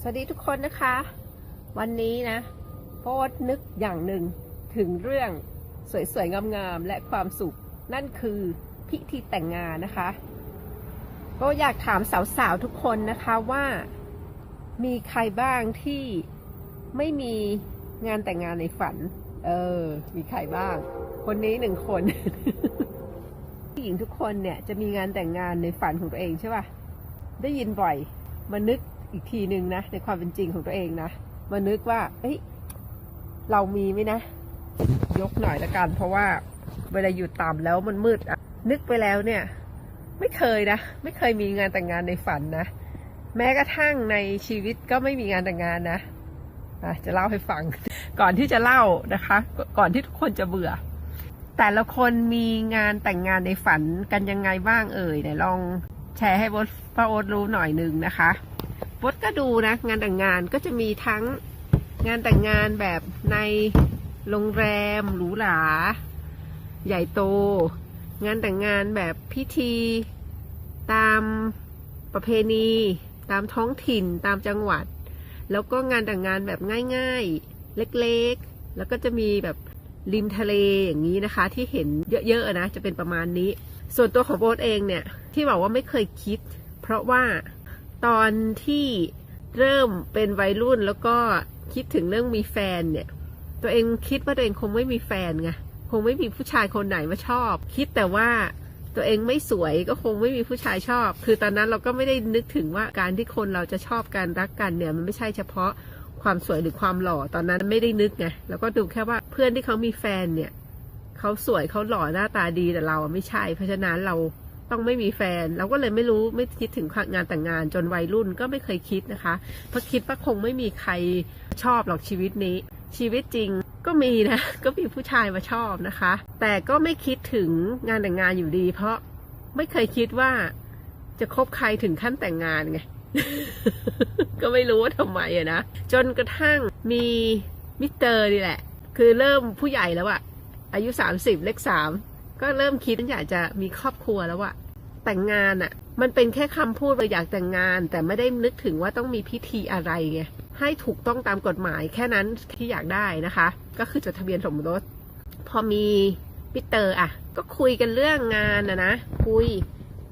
สวัสดีทุกคนนะคะ วันนี้นะโพสนึกอย่างหนึ่งถึงเรื่องสวยๆงามๆและความสุข นั่นคือพิธีแต่งงานนะคะก็อยากถามสาวๆทุกคนนะคะว่ามีใครบ้างที่ไม่มีงานแต่งงานในฝัน เออ มีใครบ้าง คนนี้หนึ่งคนผู้หญิงทุกคนเนี่ยจะมีงานแต่งงานในฝันของตัวเองใช่ป่ะได้ยินบ่อยมานึก อีกทีหนึ่งนะ ในความเป็นจริงของตัวเองนะมานึกว่า เอ้ยเรามีไหมนะ ยกหน่อยละกัน เพราะว่าเวลาอยู่ต่ำแล้วมันมืดอะนึกไปแล้วเนี่ย ไม่เคยนะ ไม่เคยมีงานแต่งงานในฝันนะ แม้กระทั่งในชีวิตก็ไม่มีงานแต่งงานนะะจะเล่าให้ฟัง ก่อนที่จะเล่านะคะ ก่อนที่ทุกคนจะเบื่อ แต่ละคนมีงานแต่งงานในฝันกันยังไงบ้างเอ่ยไหนลองแชร์ให้บดป้าโอ๊ตรู้หน่อยหนึ่งนะคะ ดก็ดูนะ งานแต่งงานก็จะมีทั้งงานแต่งงานแบบในโรงแรมหรูหรา ใหญ่โต งานแต่งงานแบบพิธี ตามประเพณี ตามท้องถิ่นตามจังหวัด แล้วก็งานแต่งงานแบบง่ายๆ เล็กๆ แล้วก็จะมีแบบริมทะเลอย่างนี้นะคะ ที่เห็นเยอะๆนะจะเป็นประมาณนี้ ส่วนตัวของโบ๊ทเองเนี่ย ที่บอกว่าไม่เคยคิด เพราะว่า ตอนที่เริ่มเป็นวัยรุ่นแล้วก็คิดถึงเรื่องมีแฟนเนี่ย ตัวเองคิดว่าตัวเองคงไม่มีแฟนไงคงไม่มีผู้ชายคนไหนมาชอบ คิดแต่ว่าตัวเองไม่สวยก็คงไม่มีผู้ชายชอบ คือตอนนั้นเราก็ไม่ได้นึกถึงว่าการที่คนเราจะชอบกันรักกันเนี่ย มันไม่ใช่เฉพาะความสวยหรือความหล่อตอนนั้นไม่ได้นึกไงแล้วก็ดูแค่ว่าเพื่อนที่เขามีแฟนเนี่ยเขาสวยเขาหล่อหน้าตาดีแต่เราไม่ใช่ เพราะฉะนั้นเรา ต้องไม่มีแฟน เราก็เลยไม่รู้ไม่คิดถึงงานแต่งงานจนวัยรุ่นก็ไม่เคยคิดนะคะ เพราะคิดว่าคงไม่มีใครชอบหรอกชีวิตนี้ ชีวิตจริงก็มีนะ ก็มีผู้ชายมาชอบนะคะ แต่ก็ไม่คิดถึงงานแต่งงานอยู่ดี เพราะไม่เคยคิดว่าจะคบใครถึงขั้นแต่งงานไง ก็ไม่รู้ว่าทำไมอะนะ จนกระทั่งมีมิสเตอร์นี่แหละ คือเริ่มผู้ใหญ่แล้วอะอายุ 30 เลขสาม ก็เริ่มคิดอยากจะมีครอบครัวแล้วอะแต่งงานอะมันเป็นแค่คำพูดว่าอยากแต่งงาน แต่ไม่ได้นึกถึงว่าต้องมีพิธีอะไรไงให้ถูกต้องตามกฎหมายแค่นั้นที่อยากได้นะคะ ก็คือจดทะเบียนสมรสพอมีมิเตอร์อะก็คุยกันเรื่องงานนะนะคุย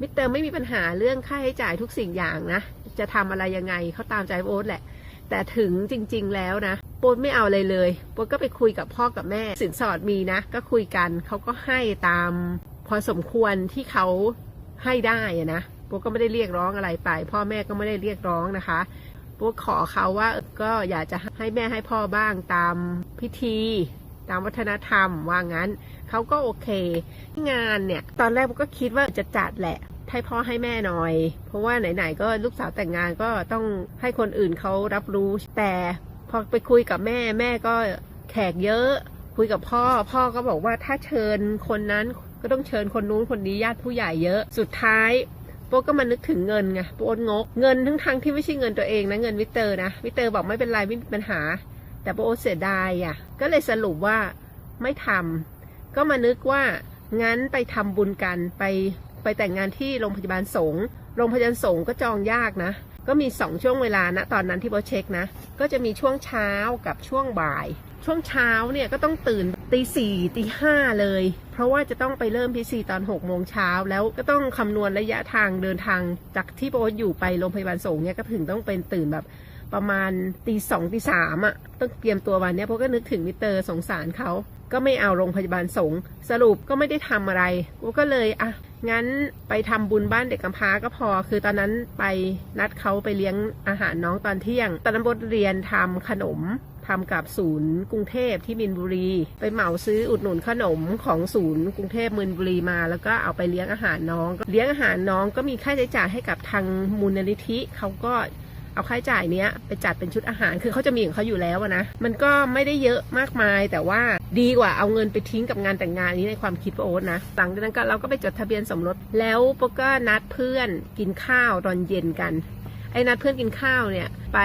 มิเตอร์ไม่มีปัญหาเรื่องค่าใช้จ่ายทุกสิ่งอย่างนะ จะทำอะไรยังไงเขาตามใจโอ๊ตแหละ แต่ถึงจริง ๆ แล้วนะป๊ตไม่เอาอะไรเลยโป๊ตก็ไปคุยกับพ่อกับแม่ สินสอดมีนะ ก็คุยกันเขาก็ให้ตามพอสมควรที่เขาให้ได้อะนะโป๊ตก็ไม่ได้เรียกร้องอะไรไป พ่อแม่ก็ไม่ได้เรียกร้องนะคะโป๊ตขอเขาว่าก็อยากจะให้แม่ให้พ่อบ้างตามพิธีตามวัฒนธรรมว่างั้นเขาก็โอเค งานเนี่ย ตอนแรกโป๊ตก็คิดว่าจะจัดแหละให้พ่อให้แม่หน่อย เพราะว่าไหนๆก็ลูกสาวแต่งงานก็ต้องให้คนอื่นเขารับรู้แต่ อไปคุยกับแม่แม่ก็แขกเยอะ คุยกับพ่อ พ่อก็บอกว่าถ้าเชิญคนนั้นก็ต้องเชิญคนนู้นคนนี้ญาติผู้ใหญ่เยอะ สุดท้ายโป๊ก็มานึกถึงเงินไงโป๊งก เงินทั้งทางที่ไม่ใช่เงินตัวเองนะเงินวิเตอร์นะวิเตอร์บอกไม่เป็นไรไม่มีปัญหา แต่โป๊เสียดายอะ ก็เลยสรุปว่าไม่ทำก็มานึกว่างั้นไปทำบุญกันไปไปแต่งงานที่โรงพยาบาลสงฆ์โรงพยาบาลสงฆ์ก็จองยากนะ ก็มีสองช่วงเวลานะตอนนั้นที่โบเช็คนะ ก็จะมีช่วงเช้ากับช่วงบ่าย ช่วงเช้าเนี่ยก็ต้องตื่นตีสี่ตีห้าเลย เพราะว่าจะต้องไปเริ่มพิธีตอนหกโมงเช้าแล้วก็ต้องคำนวณระยะทางเดินทางจากที่โบอยู่ไปโรงพยาบาลสงฆ์เนี่ยก็ถึงต้องเป็นตื่นแบบประมาณตีสองตีสามอะต้องเตรียมตัววันเนี้ยเพราะก็นึกถึงมิเตอร์สงสารเขาก็ไม่เอาโรงพยาบาลสงฆ์สรุปก็ไม่ได้ทำอะไรกูก็เลยอะ งั้นไปทำบุญบ้านเด็กกำพร้าก็พอ คือตอนนั้นไปนัดเขาไปเลี้ยงอาหารน้องตอนเที่ยง ตอนนั้นบทเรียนทำขนมทำกับศูนย์กรุงเทพที่มินบุรี ไปเหมาซื้ออุดหนุนขนมของศูนย์กรุงเทพมินบุรีมา แล้วก็เอาไปเลี้ยงอาหารน้อง เลี้ยงอาหารน้องก็มีค่าใช้จ่ายให้กับทางมูลนิธิเขาก็เอาค่าใช้จ่ายเนี้ยไปจัดเป็นชุดอาหารคือเขาจะมีของเขาอยู่แล้วนะ มันก็ไม่ได้เยอะมากมายแต่ว่า ดีกว่าเอาเงินไปทิ้งกับงานแต่งงานนี้ในความคิดโอ๊ตนะ หลังจากนั้นก็เราก็ไปจดทะเบียนสมรส แล้วป้าก็นัดเพื่อนกินข้าวตอนเย็นกัน ไอ้นัดเพื่อนกินข้าวเนี่ยไป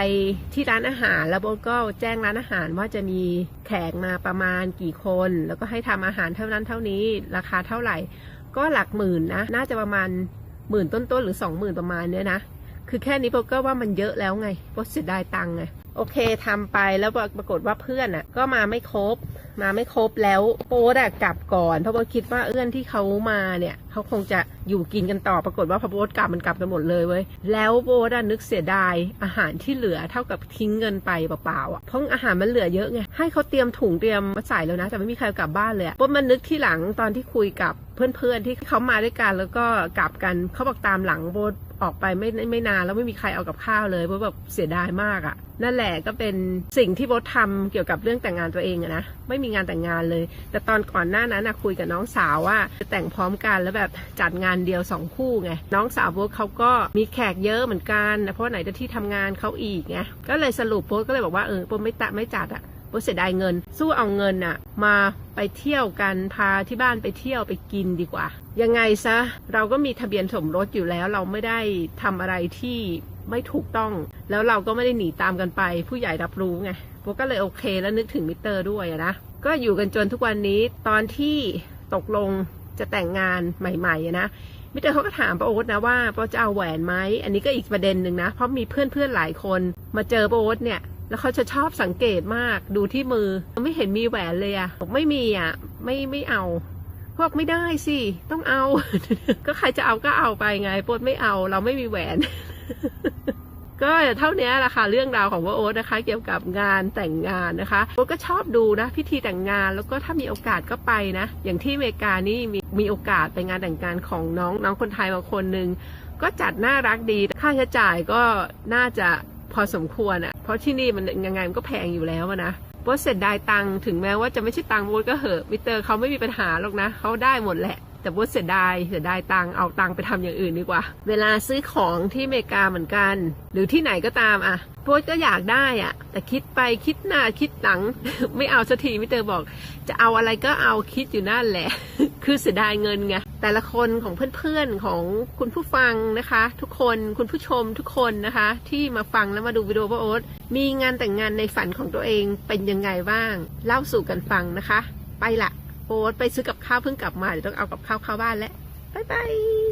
ที่ร้านอาหารแล้วโบ๊ก็แจ้งร้านอาหารว่าจะมีแขกมาประมาณกี่คน แล้วก็ให้ทำอาหารเท่านั้นเท่านี้ราคาเท่าไหร่ ก็หลักหมื่นนะ น่าจะประมาณหมื่นต้นๆหรือสองหมื่นประมาณเนี้ยนะ คือแค่นี้โบก็ว่ามันเยอะแล้วไงโบเสียดายตังค์ไงโอเคทำไปแล้วปรากฏว่าเพื่อนอะก็มาไม่ครบ มาไม่ครบแล้วโป๊ดอะกลับก่อน เพราะว่าคิดว่าเอื้อนที่เขามาเนี่ยเขาคงจะอยู่กินกันต่อปรากฏว่าพอโป๊ดกลับมันกลับกันหมดเลยเว้ยแล้วโป๊ดอะนึกเสียดายอาหารที่เหลือเท่ากับทิ้งเงินไปเปล่าๆอะเพราะอาหารมันเหลือเยอะไงให้เขาเตรียมถุงเตรียมมาใส่แล้วนะแต่ไม่มีใครกลับบ้านเลยโป๊ดมันนึกที่หลังตอนที่คุยกับเพื่อนๆที่เขามาด้วยกันแล้วก็กลับกันเขาบอกตามหลังโป๊ดออกไปไม่ไม่นานแล้วไม่มีใครเอากับข้าวเลยโป๊ดแบบเสียดายมากอะนั่นแหละก็เป็นสิ่งที่โบ๊ททำเกี่ยวกับเรื่องแต่งงานตัวเองอะนะไม่มีงานแต่งงานเลย แต่ตอนก่อนหน้านั้นนะคุยกับน้องสาวว่าจะแต่งพร้อมกันแล้วแบบจัดงานเดียวสองคู่ไงน้องสาวโบ๊ทเขาก็มีแขกเยอะเหมือนกันนะเพราะไหนจะที่ทำงานเขาอีกไงก็เลยสรุปโบ๊ทก็เลยบอกว่าเออโบ๊ทไม่ตะไม่จัดอะโบ๊ทเสียดายเงิน สู้เอาเงินอะมาไปเที่ยวกันพาที่บ้านไปเที่ยวไปกินดีกว่า ยังไงซะเราก็มีทะเบียนสมรสอยู่แล้วเราไม่ได้ทำอะไรที่ไม่ถูกต้อง แล้วเราก็ไม่ได้หนีตามกันไป ผู้ใหญ่รับรู้ไงโบ๊ทก็เลยโอเคแล้วนึกถึงมิเตอร์ด้วยนะ ก็อยู่กันจนทุกวันนี้ตอนที่ตกลงจะแต่งงานใหม่ๆอะนะมิเตอร์เขาก็ถามป้าโอ๊ตนะว่าป้าจะเอาแหวนไหมอันนี้ก็อีกประเด็นหนึ่งนะ เพราะมีเพื่อนๆหลายคนมาเจอป้าโอ๊ตเนี่ย แล้วเขาจะชอบสังเกตมากดูที่มือไม่เห็นมีแหวนเลยอะบอกไม่มีอะไม่ไม่เอาพวกไม่ได้สิ ต้องเอา ก็ใครจะเอาก็เอาไปไงโป๊ดไม่เอาเราไม่มีแหวน ก็เท่านี้แหละค่ะเรื่องราวของว่าโอ๊ตนะคะ เกี่ยวกับงานแต่งงานนะคะโอ๊ตก็ชอบดูนะพิธีแต่งงานแล้วก็ถ้ามีโอกาสก็ไปนะ อย่างที่อเมริกานี่มีมีโอกาสไปงานแต่งงานของน้องน้องคนไทยมาคนหนึ่งก็จัดน่ารักดีค่าใช้จ่ายก็น่าจะพอสมควรอะ่ะเพราะที่นี่มันยังไงมันก็แพงอยู่แล้วนะโบ๊ทเสียดายตังถึงแม้ว่าจะไม่ใช่ตังโบ๊ทก็เหอะมิเตอร์เขาไม่มีปัญหาหรอกนะเขาได้หมดแหละ แต่โบ๊ทเสียดายเสียดายตังค์เอาตังค์ไปทำอย่างอื่นดีกว่า เวลาซื้อของที่อเมริกาเหมือนกัน หรือที่ไหนก็ตามอะโบ๊ทก็อยากได้อะแต่คิดไปคิดหน้าคิดหลัง ไม่เอาสักทีมิเตอร์บอก จะเอาอะไรก็เอาคิดอยู่นั่นแหละ คือเสียดายเงินไงแต่ละคนของเพื่อนๆของคุณผู้ฟังนะคะ ทุกคนคุณผู้ชมทุกคนนะคะ ที่มาฟังแล้วมาดูวิดีโอป้าโอ๊ตมีงานแต่งงานในฝันของตัวเองเป็นยังไงบ้าง เล่าสู่กันฟังนะคะ ไปละ โอ๊ตไปซื้อกับข้าวเพิ่งกลับมาเดี๋ยวต้องเอากับข้าวเข้าบ้านแล้วบ๊ายบาย